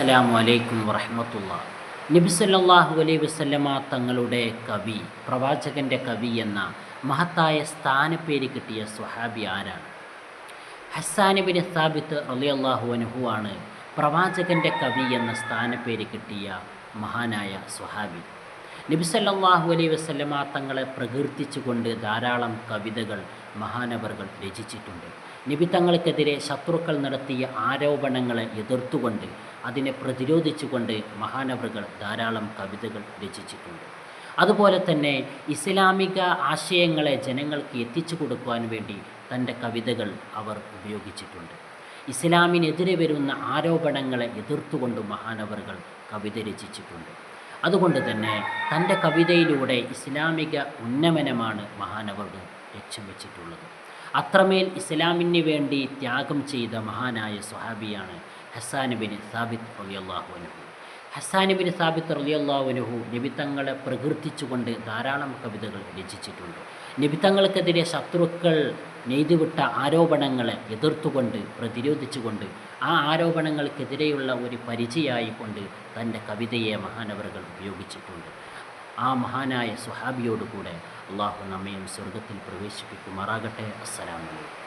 അസ്സലാമു അലൈക്കും വറഹമത്തുള്ള. നബി സല്ലല്ലാഹു അലൈഹി വസല്ലമ തങ്ങളുടെ കവി പ്രവാചകന്റെ കവി എന്ന മഹത്തായ സ്ഥാനപ്പേര് കിട്ടിയ സ്വഹാബി ആരാണ്? ഇബ്നു സാബിത്ത് റളിയല്ലാഹു അൻഹു ആണ് പ്രവാചകന്റെ കവി എന്ന സ്ഥാനപ്പേര് കിട്ടിയ മഹാനായ സ്വഹാബി. നബി സല്ലല്ലാഹു അലൈഹി വസല്ലമ തങ്ങളെ പ്രകീർത്തിച്ചുകൊണ്ട് ധാരാളം കവിതകൾ മഹാനവറുകൾ രചിച്ചിട്ടുണ്ട്. നബി തങ്ങൾക്കെതിരെ ശത്രുക്കൾ നടത്തിയ ആരോപണങ്ങളെ എതിർത്തുകൊണ്ട് അതിനെ പ്രതിരോധിച്ചുകൊണ്ട് മഹാനവറുകൾ ധാരാളം കവിതകൾ രചിച്ചിട്ടുണ്ട്. അതുപോലെ തന്നെ ഇസ്ലാമിക ആശയങ്ങളെ ജനങ്ങൾക്ക് എത്തിച്ചു കൊടുക്കുവാൻ വേണ്ടി തന്റെ കവിതകൾ അവർ ഉപയോഗിച്ചിട്ടുണ്ട്. ഇസ്ലാമിനെതിരെ വരുന്ന ആരോപണങ്ങളെ എതിർത്തുകൊണ്ട് മഹാനവറുകൾ കവിത രചിച്ചിട്ടുണ്ട്. അതുകൊണ്ട് തന്നെ തന്റെ കവിതയിലൂടെ ഇസ്ലാമിക ഉന്നമനമാണ് മഹാനവറുകൾ ലക്ഷ്യം വെച്ചിട്ടുള്ളത്. അത്രമേൽ ഇസ്ലാമിന് വേണ്ടി ത്യാഗം ചെയ്ത മഹാനായ സ്വഹാബിയാണ് ഹസാൻ ബിൻ സാബിത്ത് റളിയല്ലാഹു അൻഹു. ഹസാൻ ബിൻ സാബിത്ത് റളിയല്ലാഹു അൻഹു നബിത്തങ്ങളെ പ്രകീർത്തിച്ചുകൊണ്ട് ധാരാളം കവിതകൾ രചിച്ചിട്ടുണ്ട്. നിബിത്തങ്ങൾക്കെതിരെ ശത്രുക്കൾ നെയ്തുവിട്ട ആരോപണങ്ങളെ എതിർത്തുകൊണ്ട് പ്രതിരോധിച്ചുകൊണ്ട് ആ ആരോപണങ്ങൾക്കെതിരെയുള്ള ഒരു പരിചയമായിക്കൊണ്ട് തന്റെ കവിതയെ മഹാനവറുകൾ ഉപയോഗിച്ചിട്ടുണ്ട്. ആ മഹാനായ സുഹാബിയോടുകൂടെ അള്ളാഹു നമ്മയും സ്വർഗത്തിൽ പ്രവേശിപ്പിക്കുമാറാകട്ടെ. അസ്സലാമലൈക്കും